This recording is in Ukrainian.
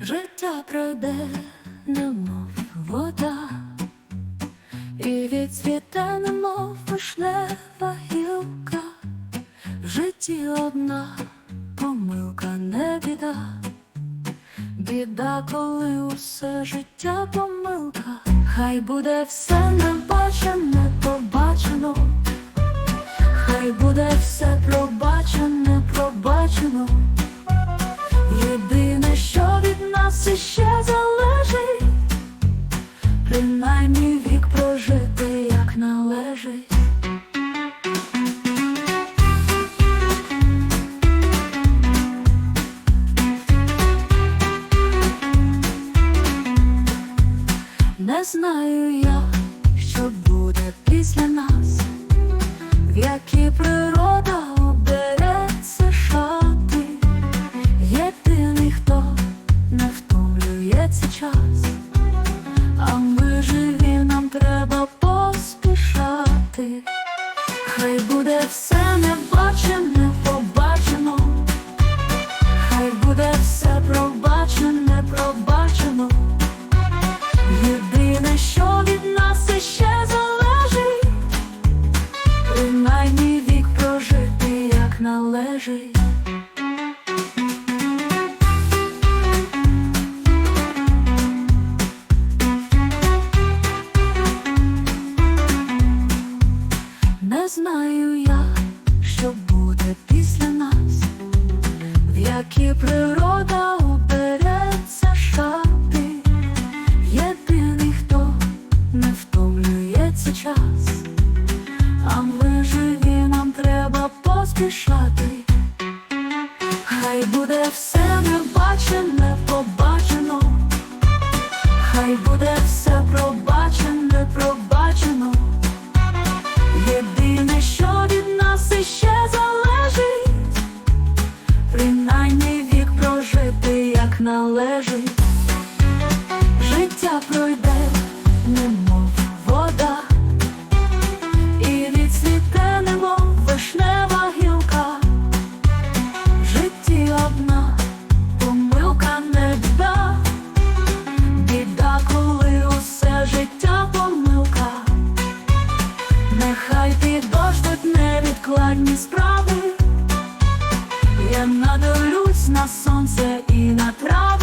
Життя пройде, немов вода, і відцвіте, немов вишнева гілка. В житті одна помилка не біда, біда, коли усе життя помилка, хай буде все небачене, побачено, хай буде все залежить, принаймні вік прожити, як належить. Я, що буде після нас, в які природа час, а ми живі, нам треба поспішати. Хай буде все небачене, побачено, хай буде все пробачене, пробачено. Єдине, що від нас іще залежить, принаймні вік прожити, як належить. Знаю я, що буде після нас, в які природа обереться шати. Єдиний, хто не втомлюється час, а ми живі, нам треба поспішати. Хай буде все небачене, побачено, хай буде належить. Життя пройде, немов вода, і відцвіте, немов вишнева гілка. В житті одна помилка не біда, біда, коли усе життя помилка. Нехай підождуть невідкладні справи, я нас на сонце і на траву.